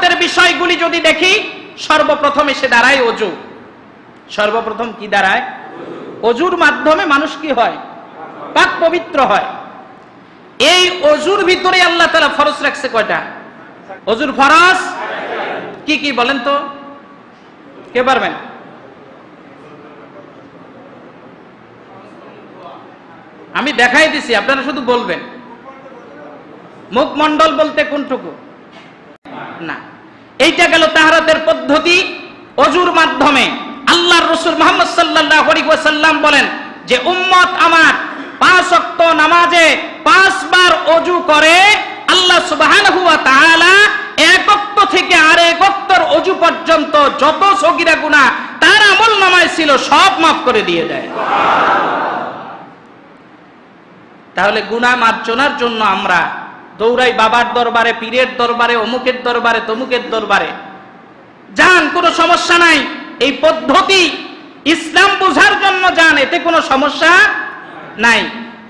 তাহারতের বিষয়গুলি যদি দেখি, সর্বপ্রথম এসে দাঁড়ায় অজু। সর্বপ্রথম কি দাঁড়ায়? অজুর মাধ্যমে মানুষ কি হয়? পাক পবিত্র হয়। এই অজুর ভিতরে আল্লাহ তালা ফরজ রাখছে কয়টা? অজুর ফরজ? কি কি বলেন তো? কে পারবেন? আমি দেখাই দিছি, আপনারা শুধু বলবেন। মুখমণ্ডল বলতে কোনটুকু? না এইটা গেল তাহারাতের পদ্ধতি অজুর মাধ্যমে। আল্লাহর রসুল মোহাম্মদ সাল্লাহ সাল্লাম বলেন যে, উম্মত আমার পাঁচ অক্ত নামাজে পাঁচবার অজু করে, আল্লাহ তাআলা এক অক্ত থেকে আরেক অক্তর অজু পর্যন্ত যত সগিরা গুনাহ তার আমল নামায় ছিল, সব মাফ করে দিয়ে দেয়। তাহলে গুনাহ মার্জনার জন্য আমরা দৌড়াই বাবার দরবারে, পীরের দরবারে, অমুকের দরবারে, তমুকের দরবারে। যান, কোনো সমস্যা নাই। এই পদ্ধতি ইসলাম বোঝার জন্য যান, এতে কোনো সমস্যা নাই।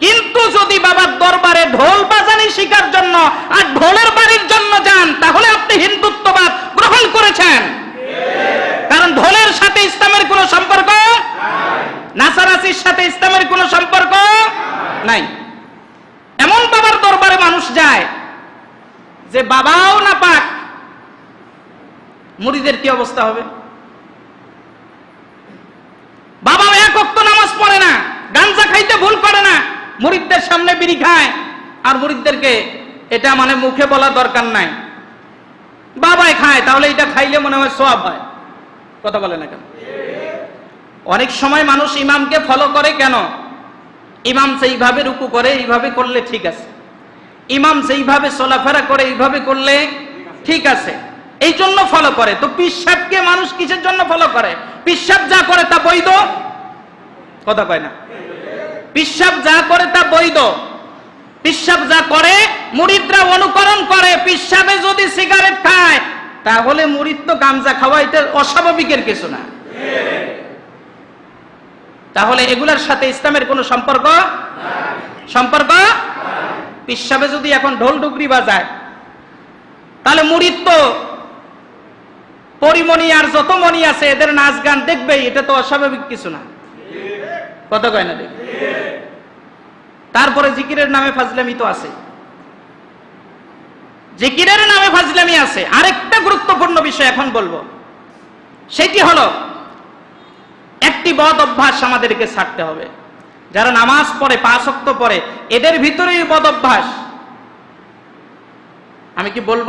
কিন্তু যদি বাবার দরবারে ঢোল বাজানি শিকার জন্য আর ঢোলের বাড়ির জন্য যান, তাহলে আপনি হিন্দুত্ববাদ গ্রহণ করেছেন। কারণ ঢোলের সাথে ইসলামের কোনো সম্পর্ক নাসারাসির সাথে ইসলামের কোনো সম্পর্ক নাই। মানুষ যায় যে বাবাও না পাক, মুড়িদের কি অবস্থা হবে? বাবাও এক অক্ত নামাজ পড়ে না, গাঞ্জা খাইতে ভুল করে না মুরিদদের সামনে বিড়ি খায়, আর মুরিদদেরকে এটা মানে মুখে বলা দরকার নাই। বাবাই খায়, তাহলে এটা খাইলে মনে হয় সোয়াব হয়। কথা বলে না কেন? অনেক সময় মানুষ ইমামকে ফলো করে কেন? ইমাম সেইভাবে রুকু করে, এইভাবে করলে ঠিক আছে। ইমাম সেইভাবে চলাফেরা করে, এইভাবে করলে ঠিক আছে। এই জন্য ফলো করে। তো পিসাবকে মানুষ কিসের জন্য ফলো করে? পিসাব যা করে তা বৈধ? কথা কয় না। পিসাব যা করে তা বৈধ। পিসাব যা করে মুরিদরা অনুকরণ করে। পিসাবে যদি সিগারেট খায়, তাহলে মুরিদ তো গামজা খাওয়া এটা অস্বাভাবিকের কিছু না। তাহলে এগুলার সাথে ইসলামের কোনো সম্পর্ক সম্পর্ক পিসাবে যদি এখন ঢোল ডুগরি বাজায়, তাহলে মুরিদ তো পরিমণি আর যত মণি আছে, এদের নাচ গান দেখবেই, এটা তো অস্বাভাবিক কিছু না। কত কয় না দেখ? তারপরে জিকিরের নামে ফাজলামি তো আছে। জিকিরের নামে ফাজলামি আছে। আরেকটা গুরুত্বপূর্ণ বিষয় এখন বলব। সেটি হলো, একটি বদ অভ্যাস আমাদেরকে ছাড়তে হবে। যারা নামাজ পড়ে পাশক্ত পড়ে এদের ভিতরেই বদ আমি কি বলব?